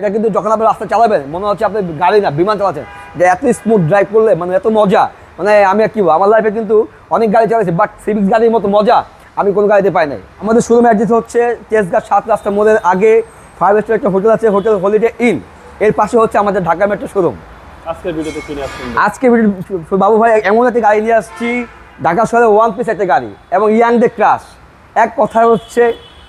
এটা কিন্তু যখন আপনি রাস্তা চালাবেন মনে হচ্ছে আপনি গাড়ি না বিমান চালাচ্ছেন যে এত স্মুথ ড্রাইভ করলে মানে এত মজা। মানে আমি আর কি বলব, আমার লাইফে কিন্তু অনেক গাড়ি চালাইছি বাট সিভিক্স গাড়ির মতো মজা আমি কোনো গাড়িতে পাই নাই। আমাদের শোরুম অ্যাড্রেস হচ্ছে তেজগাঁ সাত রাস্তা মোড়ের আগে ফাইভ স্টার একটা হোটেল আছে হোটেল হলিডে ইন এর পাশে হচ্ছে আমাদের ঢাকা মেট্রো শোরুম আজকের ভিডিওতে কিনে আসছেন আজকে ভিডিও- বাবু ভাই এমন একটা গাড়ি নিয়ে আসছি ঢাকা শহরে ওয়ান পিস একটা গাড়ি এবং ইয়াং ডে ক্রাশ এক কথা হচ্ছে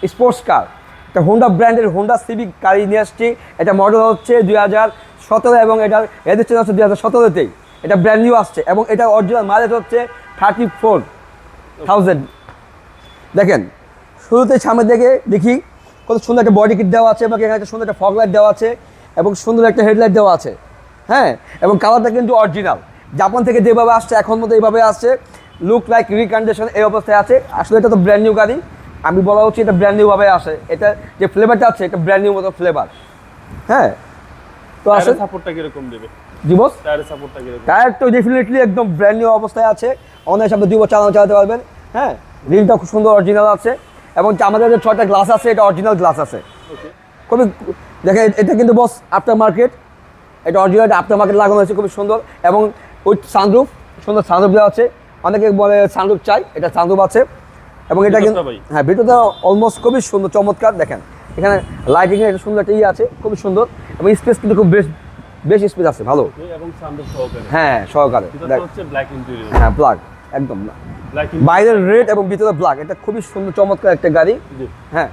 স্পোর্টস কার একটা হোন্ডা ব্র্যান্ডের হোন্ডা সিভিক গাড়ি নিয়ে আসছি। এটা মডেল হচ্ছে দুই হাজার সতেরো এবং এটা রেজিস্ট্রেশন হচ্ছে দুই হাজার সতেরোতেই এটা ব্র্যান্ড নিউ আসছে এবং এটা অরিজিনাল মাইলেজ হচ্ছে থার্টি ফোর থাউজেন্ড দেখেন, শুরুতে সামনে দিকে দেখি কত সুন্দর একটা বডি কিট দেওয়া আছে এবং এখানে একটা সুন্দর একটা ফগ লাইট দেওয়া আছে এবং সুন্দর একটা হেডলাইট দেওয়া আছে। হ্যাঁ এবং কালারটা কিন্তু অরিজিনাল জাপান থেকে যেভাবে আসছে, এখন মতো এইভাবে আসছে। লুক লাইক রিকন্ডিশন এই অবস্থায় আছে। আসলে এটা তো ব্র্যান্ড নিউ গাড়ি। আমি বলা হচ্ছে এটা ব্র্যান্ড নিউভাবে আসে এটা যে ফ্লেভারটা আছে এটা ব্র্যান্ড নিউ মতো ফ্লেভার হ্যাঁ? তো আসলে সাপোর্টটা কীরকম দেবে? দিবস টায়ারের সাপোর্টটা কীরকম? টায়ার তো ডেফিনেটলি একদম ব্র্যান্ড নিউ অবস্থায় আছে। অনায়াসে আপনি দুই বছর চালানো চালাতে পারবেন। হ্যাঁ? রিলটা খুব সুন্দর অরিজিনাল আছে। এবং আমাদের যে ছয়টা গ্লাস আছে এটা অরিজিনাল গ্লাস আছে। ওকে খুবই দেখেন এটা কিন্তু বস আফটার মার্কেট এটা অরিজিনাল আফটার মার্কেট লাগানো হয়েছে খুবই সুন্দর। এবং উইথ সানরুফ সুন্দর সানরুফ দেওয়া আছে। অনেকে বলে সানরুফ চাই এটা সানরুফ আছে। এবং এটা কিন্তু হ্যাঁ ভিতরটা অলমোস্ট খুবই সুন্দর চমৎকার দেখেন। এখানে লাইটিং এর একটা সুন্দর একটা ইয়ে আছে খুবই সুন্দর। এবং স্পেস কিন্তু খুব বেশ বেশ স্পেস আছে ভালো। এবং সানরুফ সহকারে। হ্যাঁ সহকারে। হ্যাঁ ব্ল্যাক একদম। বাইরের রেড এবং ভিতরে ব্ল্যাক এটা খুবই সুন্দর চমৎকার একটা গাড়ি। হ্যাঁ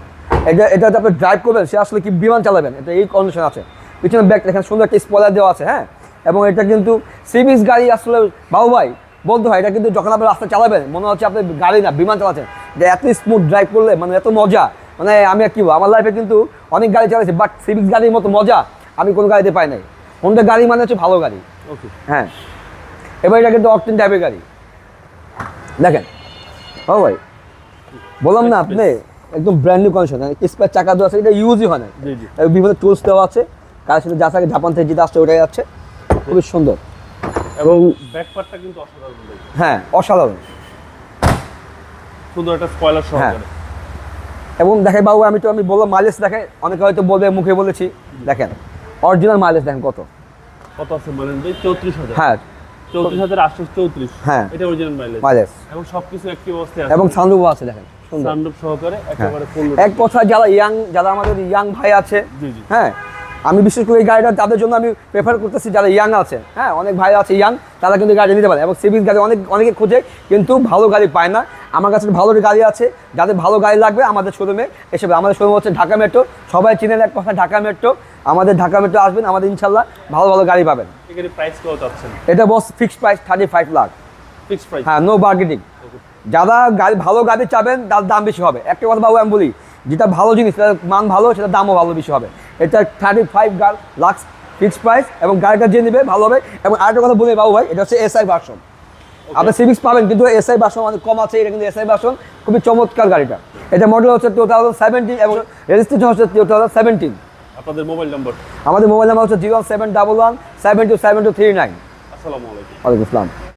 এটা এটা আপনি ড্রাইভ করবেন সে আসলে কি বিমান চালাবেন এটা এই কন্ডিশন আছে। পিছনে ব্যাগ এখানে সুন্দর একটা স্পয়লার দেওয়া আছে হ্যাঁ। এবং এটা কিন্তু সিবিস গাড়ি আসলে বাবু ভাই বলতে হয় এটা কিন্তু যখন আপনি রাস্তা চালাবেন মনে হচ্ছে আপনি গাড়ি না বিমান চালাচ্ছেন যে এত স্মুথ ড্রাইভ করলে মানে এত মজা মানে আমি আর কি বলব, আমার লাইফে কিন্তু অনেক গাড়ি চালাইছি বাট সিভিক্স গাড়ির মতো মজা আমি কোনো গাড়িতে পাই নাই। হোন্ডা গাড়ি মানে হচ্ছে ভালো গাড়ি। ওকে হ্যাঁ। এবার এটা কিন্তু অকটেন টাইপের গাড়ি। দেখেন। ও ভাই বললাম না আপনি একদম ব্র্যান্ড নিউ কন্ডিশন স্পেয়ার চাকা দেওয়া আছে এটা ইউজই হয় না। বিভিন্ন টুলস দেওয়া আছে কার সাথে যা থাকে জাপান থেকে যেটা আসছে ওটাই আছে। খুবই সুন্দর। এবং ব্যাক পার্টটা কিন্তু অসাধারণ। হ্যাঁ অসাধারণ। সুন্দর একটা স্পয়লার হ্যাঁ। সহকারে এবং দেখে বাবু আমি তো আমি বললাম মাইলেজ দেখে অনেকে হয়তো বলবে মুখে বলেছি। দেখেন অরিজিনাল মাইলেজ দেখেন কত। কত আছে বলেন ভাই চৌত্রিশ হাজার। হ্যাঁ। চৌত্রিশ হাজার আটশো চৌত্রিশ। হ্যাঁ। এটা অরিজিনাল মাইলেজ মাইলেজ এবং সবকিছু একটি অবস্থায় আছে। এবং সানরুফ আছে দেখেন। সুন্দর। সানরুফ সহকারে একেবারে এক কথা যারা ইয়াং যারা আমাদের ইয়াং ভাই আছে হ্যাঁ আমি বিশেষ করে এই গাড়িটা তাদের জন্য আমি প্রেফার করতেছি যারা ইয়াং আছে হ্যাঁ অনেক ভাই আছে ইয়াং তারা কিন্তু গাড়ি নিতে পারে। এবং সিভিক গাড়ি অনেক অনেকে খোঁজে কিন্তু ভালো গাড়ি পায় না। আমার কাছে ভালো গাড়ি আছে যাদের ভালো গাড়ি লাগবে আমাদের শোরুমে এসে আমাদের শোরুম হচ্ছে ঢাকা মেট্রো সবাই চিনেন এক কথা ঢাকা মেট্রো আমাদের ঢাকা মেট্রো আসবেন আমাদের ইনশাল্লাহ ভালো ভালো গাড়ি পাবেন। এটা boss fixed price thirty five lakh fix price হ্যাঁ নো বার্গেনিং যারা গাড়ি ভালো গাড়ি চাবেন তার দাম বেশি হবে। একটা কথা বাবু আমি বলি যেটা ভালো জিনিস সেটার মান ভালো সেটার দামও ভালো বেশি হবে। এটা থার্টি ফাইভ গার লাক্স ফিক্সড প্রাইস এবং গাড়িটা যে নেবে ভালো হবে। এবং আরেকটা কথা বলে বাবু ভাই এটা হচ্ছে এসআই ভার্সন আপনি সিভিক্স পাবেন কিন্তু এসআই ভার্সন অনেক কম আছে এটা কিন্তু এসআই ভার্সন খুবই চমৎকার গাড়িটা। এটা মডেল হচ্ছে টু থাউজেন্ড সেভেন্টিন এবং রেজিস্ট্রেশন হচ্ছে টু থাউজেন্ড সেভেন্টিন আপনাদের মোবাইল নাম্বার আমাদের মোবাইল নাম্বার হচ্ছে zero seven double one seven two seven two three nine আসসালামু আলাইকুম। ওয়ালাইকুম আসসালাম।